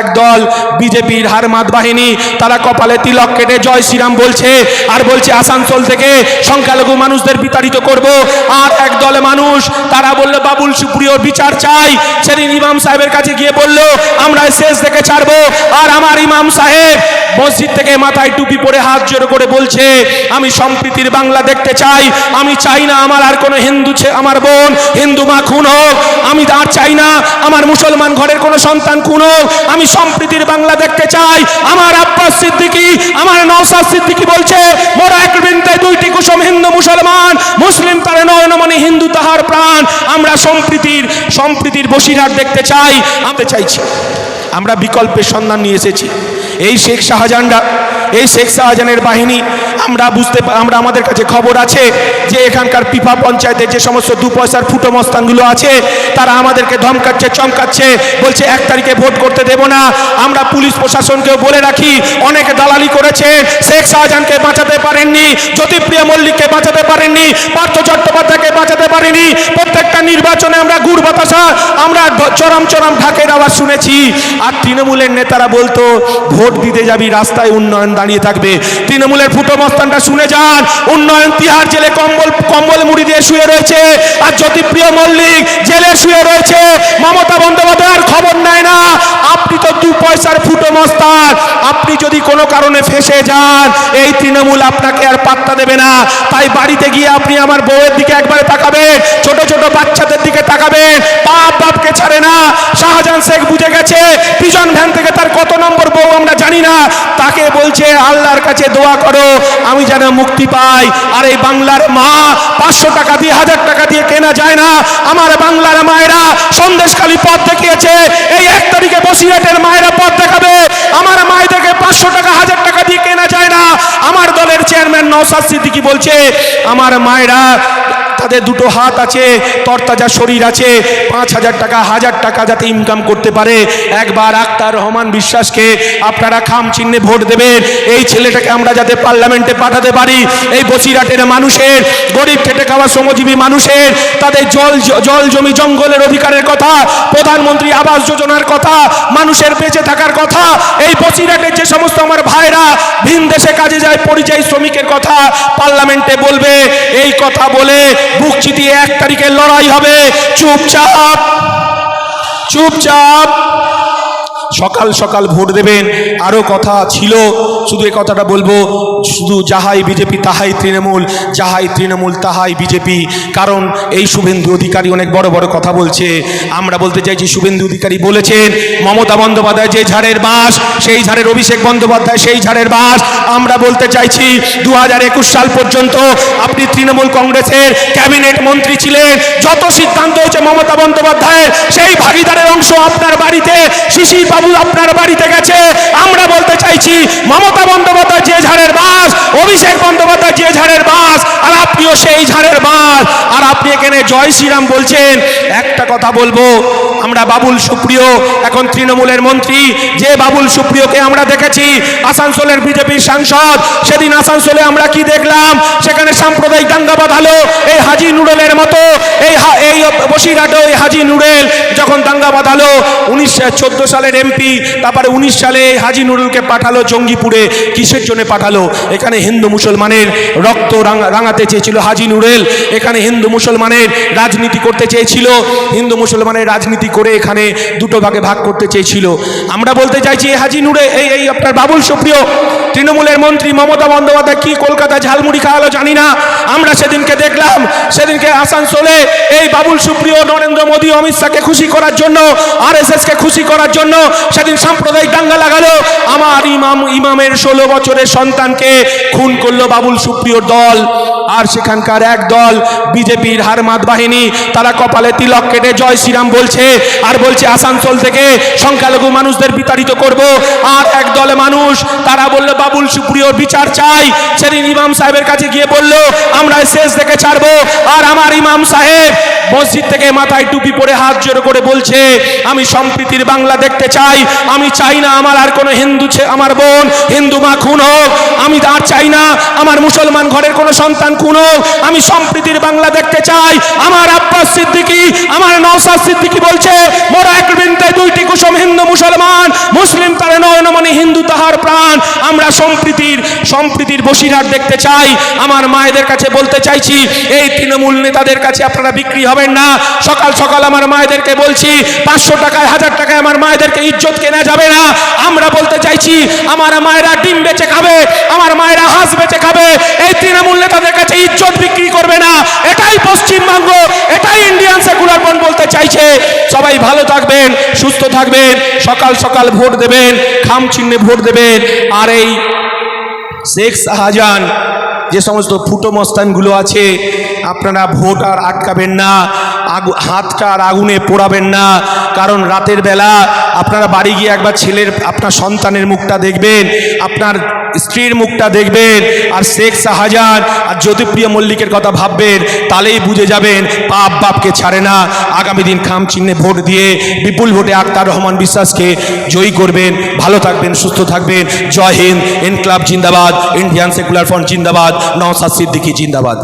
একদল বিজেপির হারমাত বাহিনী, তারা কপালে তিলক কেটে জয় শ্রীরাম বলছে, আর বলছে আসানসোল থেকে সংখ্যালঘু মানুষদের বিতাড়িত করব। আর একদল মানুষ, তারা বলল, বাবুল সুপ্রিয়র বিচার চাই। সেদিন ইমাম সাহেবের কাছে গিয়ে বলল, আমরা শেষ থেকে ছাড়বো। আর আমার ইমাম সাহেব মসজিদ থেকে মাথায় টুপি পরে হাত জোর করে বলছে, আমি সম্প্রীতির বাংলা দেখতে চাই। আমি চাই না আমার আর কোনো হিন্দু আমার বোন, হিন্দু মা খুন হোক। আমি আর চাই না আমার মুসলমান ঘরের কোনো সন্তান খুন হোক। আমি সম্প্রীতির বাংলা দেখতে চাই। আমার আব্বাস সিদ্দিকী, আমার নওসাদ সিদ্দিকী বলছে, মোরা এক বৃন্দায় দুইটি কুসুম হিন্দু মুসলমান, মুসলিম তার নয়নমণি হিন্দু তাহার প্রাণ। আমরা সম্প্রীতির সম্প্রীতির বসিরহাট দেখতে চাই। আমি চাইছি, আমরা বিকল্পের সন্ধান নিয়ে এসেছি। এই শেখ শাহজাহানরা, এই শেখ শাহজাহানের বাহিনী আমরা বুঝতে আমরা আমাদের কাছে খবর আছে যে এখানকার পিফা পঞ্চায়েতে যে সমস্ত দু পয়সার ফুটো মস্তানগুলো আছে, তারা আমাদেরকে ধমকাচ্ছে, চমকাচ্ছে, বলছে, এক তারিখে ভোট করতে দেব না। আমরা পুলিশ প্রশাসনকেও বলে রাখি, অনেকে দালালি করেছে, শেখ শাহজাহানকে বাঁচাতে পারেননি, জ্যোতিপ্রিয় মল্লিককে বাঁচাতে পারেননি, পার্থ চট্টোপাধ্যায়কে বাঁচাতে পারেনি প্রত্যেকটা নির্বাচনে আমরা গুড় বাতাসা, আমরা চরম চরম ঢাকের আওয়াজ শুনেছি। আর তৃণমূলের নেতারা বলতো, ভোট দিতে যাবি, রাস্তায় উন্নয়ন দাঁড়িয়ে থাকবে। তৃণমূলের ফুটো মস্তানটা শুনে যান, উন্নয়ন তিহার জেলে কম্বল কম্বল মুড়ি দিয়ে শুয়ে রয়েছে। আর জ্যোতিপ্রিয় মল্লিক জেলে শুয়ে রয়েছে। মমতা বন্দ্যোপাধ্যায় আর খবর নেয় না। আপনি তো দু পয়সার ফুটো মস্তান, আপনি যদি কোনো কারণে ফেসে যান। এই তৃণমূল আপনাকে আর পাত্তা দেবে না। তাই বাড়িতে গিয়ে আপনি আমার বউয়ের দিকে একবারে তাকাবেন, ছোট ছোট বাচ্চাদের দিকে তাকাবেন। বাপ বাপকে ছাড়ে না। শাহজাহান শেখ বুঝে গেছে পিজন ভ্যান থেকে তার কত নম্বর বউ আমরা জানি না। তাকে বলছে, আল্লাহর কাছে দোয়া করো, আমি যেন মুক্তি পাই। আর এই বাংলার মা পাঁচশো টাকা দিয়ে, হাজার টাকা দিয়ে কেনা যায় না। আমার বাংলার মায়েরা সন্দেশখালী পথ দেখিয়েছে, এই এক তারিখে বসিরহাটের মায়েরা পথ দেখাবে। আমার মায়েদেরকে পাঁচশো টাকা, হাজার টাকা দিয়ে কেনা যায় না। আমার দলের চেয়ারম্যান নওসাদ সিদ্দিকি বলছে, আমার মায়েরা তাদের দুটো হাত আছে, তরতাজা শরীর আছে। পাঁচ হাজার টাকা হাজার টাকা যাতে ইনকাম করতে পারে। একবার আক্তার রহমান বিশ্বাসকে আপনারা খাম চিহ্নে ভোট দেবেন। এই ছেলেটাকে আমরা যাতে পার্লামেন্টে পাঠাতে পারি। এই বসিরহাটের মানুষের, গরিব খেটে খাওয়া শ্রমজীবী মানুষের, তাদের জল জল জমি জঙ্গলের অধিকারের কথা, প্রধানমন্ত্রী আবাস যোজনার কথা, মানুষের বেঁচে থাকার কথা, এই বসিরাটের যে সমস্ত আমার ভাইরা, ভিন দেশে কাজে যায়, পরিযায়ী শ্রমিকের কথা পার্লামেন্টে বলবে। এই কথা বলে বুক চিতিয়ে এক তারিখের লড়াই হবে। চুপচাপ চুপচাপ। সকাল সকাল ভোট দেবেন। আরও কথা ছিল, শুধু এই কথাটা বলব, শুধু যাহাই বিজেপি তাহাই তৃণমূল, যাহাই তৃণমূল তাহাই বিজেপি। কারণ এই শুভেন্দু অধিকারী অনেক বড় বড় কথা বলছে। আমরা বলতে চাইছি, শুভেন্দু অধিকারী বলেছেন, মমতা বন্দ্যোপাধ্যায় যে ঝাড়ের বাস, সেই ঝাড়ের অভিষেক বন্দ্যোপাধ্যায় সেই ঝাড়ের বাস। আমরা বলতে চাইছি দু হাজার একুশ সাল পর্যন্ত আপনি তৃণমূল কংগ্রেসের ক্যাবিনেট মন্ত্রী ছিলেন। যত সিদ্ধান্ত হয়েছে মমতা বন্দ্যোপাধ্যায়ের, সেই ভাগিদারের অংশ আপনার বাড়িতে, শিশির বাবু আপনার বাড়িতে গেছে। আমরা বলতে চাইছি, মমতা বন্দ্যোপাধ্যায় যে ঝাড়ের বাস, অভিষেক বন্দ্যোপাধ্যায় যে ঝাড়ের বাস, আর আপনিও সেই ঝাড়ের বাস। আর আপনি এখানে জয় শ্রীরাম বলছেন, একটা কথা বলব আমরা বাবুল সুপ্রিয়, এখন তৃণমূলের মন্ত্রী। যে বাবুল সুপ্রিয়কে আমরা দেখেছি, আসানসোলের বিজেপির সাংসদ, সেদিন আসানসোলে আমরা কি দেখলাম? সেখানে সাম্প্রদায়িক দাঙ্গা বাঁধালো, এই হাজি নুডেলের মতো, এই এই বসিরহাটে ওই হাজি নুডেল যখন দাঙ্গা বাঁধালো উনিশ চোদ্দ সালের এমপি, তারপরে উনিশ সালে হাজি নুডেলকে পাঠালো জঙ্গিপুরে, কিসের জন্য পাঠালো? এখানে হিন্দু মুসলমানের রক্ত রাঙাতে চেয়েছিল হাজি নুরেল, এখানে হিন্দু মুসলমানের রাজনীতি করতে চেয়েছিল, হিন্দু মুসলমানের রাজনীতি করে এখানে দুটো ভাগে ভাগ করতে চেয়েছিল। আমরা বলতে চাইছি এই হাজি নুরে, এই এই আপনার বাবুল সুপ্রিয়, তৃণমূলের মন্ত্রী মমতা বন্দ্যোপাধ্যায় কি কলকাতা ঝালমুড়ি খাওয়ালো জানি না। আমরা সেদিনকে দেখলাম, সেদিনকে আসানসোলে এই বাবুল সুপ্রিয়, নরেন্দ্র মোদী অমিত শাহকে খুশি করার জন্য আর কে খুশি করার জন্য সেদিন সাম্প্রদায়িক দাঙ্গা লাগালো। আমার ইমাম, ইমামের ষোলো বছরের সন্তানকে খুন করল বাবুল সুপ্রিয়র দল। আর সেখানকার এক দল বিজেপির হারমাত বাহিনী, তারা কপালে তিলক কেটে জয় শ্রীরাম বলছে, আর বলছে আসানসোল থেকে সংখ্যালঘু মানুষদের বিতাড়িত করব। আর এক দলে মানুষ, তারা বলল, বাবুল সুপ্রিয়র বিচার চাই। সেদিন ইমাম সাহেবের কাছে গিয়ে বলল, আমরা শেষ থেকে ছাড়বো। আর আমার ইমাম সাহেব মসজিদ থেকে মাথায় টুপি পরে হাত জোর করে বলছে, আমি সম্প্রীতির বাংলা দেখতে চাই। আমি চাই না আমার আর কোনো হিন্দু আমার বোন, হিন্দু মা খুন হোক। আমি আর চাই না আমার মুসলমান ঘরের কোনো সন্তান মুসলমান কোনো, আমি সম্প্রীতির বাংলা দেখতে চাই। আমার আব্বাস সিদ্দিকী, আমার নওসাদ সিদ্দিকী বলছে, মোরা এক বৃন্তে দুইটি কুসুম হিন্দু মুসলমান, মুসলিম তারে নয়নমণি হিন্দু তাহার প্রাণ। আমরা সম্প্রীতির সম্প্রীতির বসিরহাট দেখতে চাই। আমার মায়েদের কাছে বলতে চাইছি, এই তৃণমূল নেতাদের কাছে আপনারা বিক্রি হবেন না। সকাল সকাল আমার মায়েদেরকে বলছি, পাঁচশো টাকায়, হাজার টাকায় আমার মায়েদেরকে ইজ্জত কেনা যাবে না। আমরা বলতে চাইছি, আমার মায়েরা ডিম বেচে খাবে, আমার মায়েরা হাঁস বেচে খাবে। এই তৃণমূল নেতাদের কাছে ইজ্জত বিক্রি করবে না। এটাই পশ্চিমবঙ্গ, এটাই ইন্ডিয়ান সেকুলার বলতে চাইছে। সবাই ভালো থাকবেন, সুস্থ থাকবেন, সকাল সকাল ভোট দেবেন, খাম চিহ্নে ভোট দেবেন। আর এই শেখ শাহজাহান যে সমস্ত ফুটো মস্তানগুলো আছে আপনারা ভোট আর আটকাবেন না হাতটা আর আগুনে পোড়াবেন না। কারণ রাতের বেলা আপনারা বাড়ি গিয়ে একবার ছেলের, আপনার সন্তানের মুখটা দেখবেন, আপনার স্ত্রীর মুখটা দেখবেন, আর শেখ শাহজাহান আর জ্যোতিপ্রিয় মল্লিকের কথা ভাববেন, তাহলেই বুঝে যাবেন পাপ বাপকে ছাড়ে না। আগামী দিন খাম চিহ্নে ভোট দিয়ে বিপুল ভোটে আক্তার রহমান বিশ্বাসকে জয়ী করবেন। ভালো থাকবেন, সুস্থ থাকবেন। জয় হিন্দ ইনকলাব জিন্দাবাদ, ইন্ডিয়ান সেকুলার ফ্রন্ট জিন্দাবাদ নওসাদ সিদ্দিকী জিন্দাবাদ।